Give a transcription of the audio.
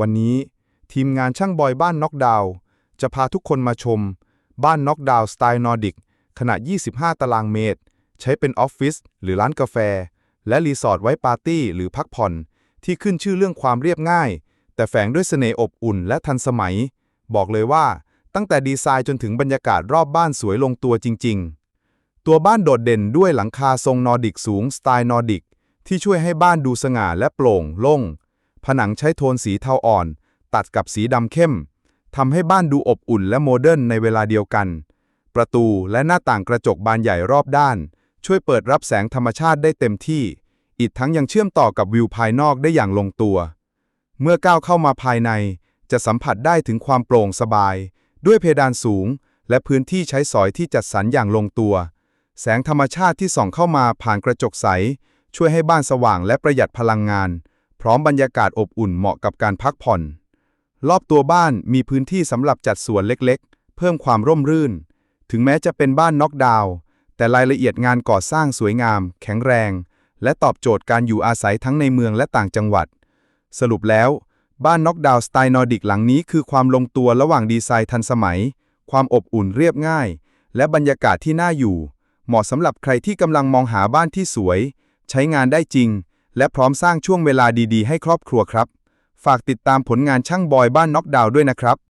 วันนี้ทีมงานช่างบอยบ้านน็อกดาวน์จะพาทุกคนมาชม บ้านน็อกดาวน์สไตล์นอร์ดิกขนาด 25 ตารางเมตร ใช้เป็นออฟฟิศหรือร้านกาแฟ และรีสอร์ทไว้ปาร์ตี้หรือพักผ่อน ที่ขึ้นชื่อเรื่องความเรียบง่าย แต่แฝงด้วยเสน่ห์อบอุ่นและทันสมัย บอกเลยว่าตั้งแต่ดีไซน์จนถึงบรรยากาศรอบบ้านสวยลงตัวจริง ๆ ตัวบ้านโดดเด่นด้วยหลังคาทรงนอร์ดิกสูงสไตล์นอร์ดิกที่ช่วยให้บ้านดูสง่าและโปร่งโล่ง ผนังใช้โทนสีเทาอ่อน ตัดกับสีดำเข้มทำให้บ้านดูอบอุ่นและโมเดิร์นในเวลาเดียวกัน ประตูและหน้าต่างกระจกบานใหญ่รอบด้าน ช่วยเปิดรับแสงธรรมชาติได้เต็มที่ อีกทั้งยังเชื่อมต่อกับวิวภายนอกได้อย่างลงตัว เมื่อก้าวเข้ามาภายใน จะสัมผัสได้ถึงความโปร่งสบาย ด้วยเพดานสูง และพื้นที่ใช้สอยที่จัดสรรอย่างลงตัว แสงธรรมชาติที่ส่องเข้ามาผ่านกระจกใส ช่วยให้บ้านสว่างและประหยัดพลังงาน ร้อมบรรยากาศอบอุ่นเหมาะกับการพักผ่อน รอบตัวบ้านมีพื้นที่สำหรับจัดสวนเล็กๆ เพิ่มความร่มรื่น ถึงแม้จะเป็นบ้านน็อกดาวน์แต่รายละเอียดงานก่อสร้างสวยงาม แข็งแรง และตอบโจทย์การอยู่อาศัยทั้งในเมืองและต่างจังหวัด สรุปแล้ว บ้านน็อกดาวน์สไตล์นอร์ดิกหลังนี้คือความลงตัวระหว่างดีไซน์ทันสมัย ความอบอุ่นเรียบง่าย และบรรยากาศที่น่าอยู่ เหมาะสำหรับใครที่กำลังมองหาบ้านที่สวย ใช้งานได้จริง และพร้อมสร้างช่วงเวลาดีๆ ให้ครอบครัวครับ ฝากติดตามผลงานช่างบอยบ้านน็อกดาวด้วยนะครับ